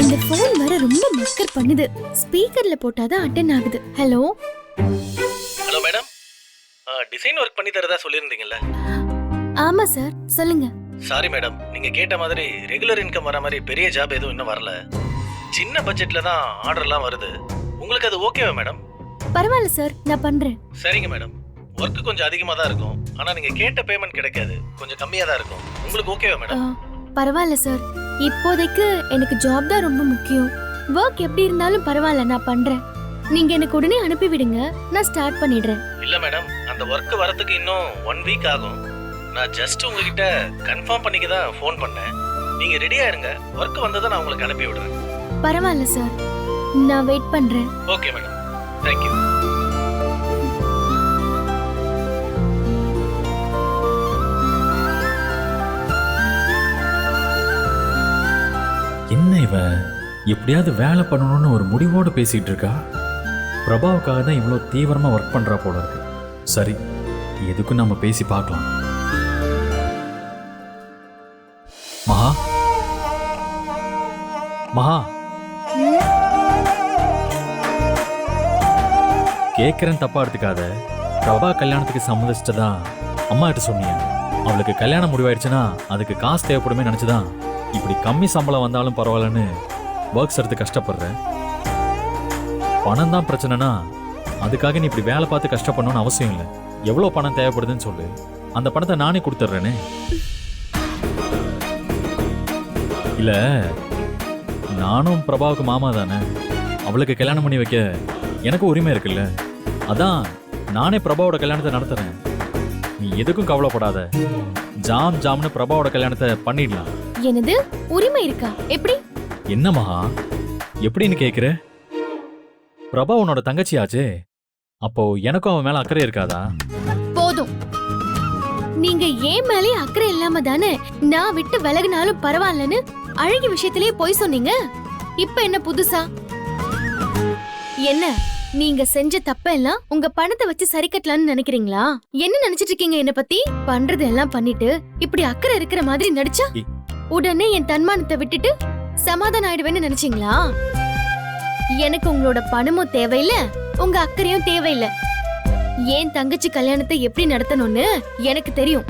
இந்த ஃபோன் வர ரொம்ப மக்கர் பண்ணுது. ஸ்பீக்கர்ல போட்டாதான் அட்டன் ஆகுது. Hello hello madam design work பண்ணி தரதா சொல்லியிருந்தீங்கல்ல? ஆமா சார் சொல்லுங்க. சாரி மேடம் நீங்க கேட்ட மாதிரி ரெகுலர் இன்கம் வர மாதிரி பெரிய ஜாப் எதுவும் இன்னும் வரல. சின்ன பட்ஜெட்ல தான் ஆர்டர்லாம் வருது. உங்களுக்கு அது ஓகேவா மேடம் பரவாயில்ல சார் நான் பண்றேன். சரிங்க மேடம் ஒர்க் கொஞ்சம் அதிகமாக தான் இருக்கும். ஆனா நீங்க கேட்ட பேமெண்ட் கிடைக்காது. கொஞ்சம் கம்மியாக தான் இருக்கும். உங்களுக்கு ஓகேவா மேடம் பரவாயில்ல சார் இப்போதைக்கு எனக்கு ஜாப் தான் ரொம்ப முக்கியம். ஒர்க் எப்படி இருந்தாலும் பரவாயில்ல நான் பண்றேன். நீங்க எனக்கு உடனே அனுப்பி விடுங்க. நான் ஸ்டார்ட் பண்ணிடுறேன். இல்ல மேடம் அந்த ஒர்க் வரதுக்கு இன்னும் ஒன் வீக் ஆகும். நான் ஜஸ்ட் உங்ககிட்ட கன்ஃபார்ம் பண்ணிக்க தான் ஃபோன் பண்ணேன். நீங்க ரெடியா இருங்க ஒர்க் வந்ததை நான் உங்களுக்கு அனுப்பி விடுறேன். பரவாயில்ல சார் நான் வெயிட் பண்றேன். ஓகே மேடம் தேங்க்யூ இவன் எப்படியாவது வேலை பண்ணணும்னு ஒரு முடிவோடு பேசிட்டு இருக்கா? பிரபாவுக்காக தான் இவ்வளோ தீவிரமாக ஒர்க் பண்ணுறா போல இருக்கு. சரி எதுக்கும் நம்ம பேசி பார்க்கலாம். மகா? மகா? கேட்குறேன் தப்பா எடுத்துக்காத. பிரபா கல்யாணத்துக்கு சம்மதிச்சிட்டதா அம்மா கிட்ட சொன்னியா. அவளுக்கு கல்யாணம் முடிவாயிடுச்சுன்னா அதுக்கு காசு தேவைப்படுமே நினச்சிதான் இப்படி கம்மி சம்பளம் வந்தாலும் பரவாயில்லன்னு ஒர்க்ஸ் எடுத்து கஷ்டப்படுறேன். பணம் தான் பிரச்சனைனா அதுக்காக நீ இப்படி வேலை பார்த்து கஷ்டப்படணும்னு அவசியம் இல்லை. எவ்வளோ பணம் தேவைப்படுதுன்னு சொல்லு. அந்த பணத்தை நானே கொடுத்துட்றேனே. இல்லை நானும் பிரபாவுக்கு மாமா தானே. அவளுக்கு கல்யாணம் பண்ணி வைக்க எனக்கு உரிமை இருக்குல்ல. அதான் நானே பிரபாவோட கல்யாணத்தை நடத்துறேன். நீ எதுக்கும் கவலைப்படாத. ஜாம் ஜாம்னு பிரபாவோட கல்யாணத்தை பண்ணிடலாம். என்னது? உரிமை இருக்கா? எப்படி? என்ன மகா? எப்படின்னு கேக்குற? பிரபா உன்னோட தங்கச்சியாச்சே. அப்போ எனக்கும் அவன் மேல அக்கறை இருக்காதா? போதும். நீங்க ஏன் மேலே அக்கறை இல்லாம தானே நான் விட்டு விலகினாலும் பரவாயில்லன்னு அழகி விஷயத்திலேயே போய் சொன்னீங்க? இப்ப என்ன புதுசா? என்ன நீங்க செஞ்ச தப்பெல்லாம் உங்க பணத்தை வச்சு சரி கட்டலாம்னு நினைக்கிறீங்களா? என்ன நினைச்சிட்டு இருக்கீங்க என்ன பத்தி? பண்றது எல்லாம் பண்ணிட்டு இப்படி அக்கறை இருக்கிற மாதிரி நடிச்சா? உடனே என் தன்மானத்தை விட்டுட்டு சமாதானம் ஆயிடுவேன்னு நினைச்சீங்களா? எனக்கு உங்களோட பணமும் தேவையில்ல உங்க அக்கறையும் தேவையில்ல. ஏன் தங்கச்சி கல்யாணத்தை எப்படி நடத்தணும்னு எனக்கு தெரியும்.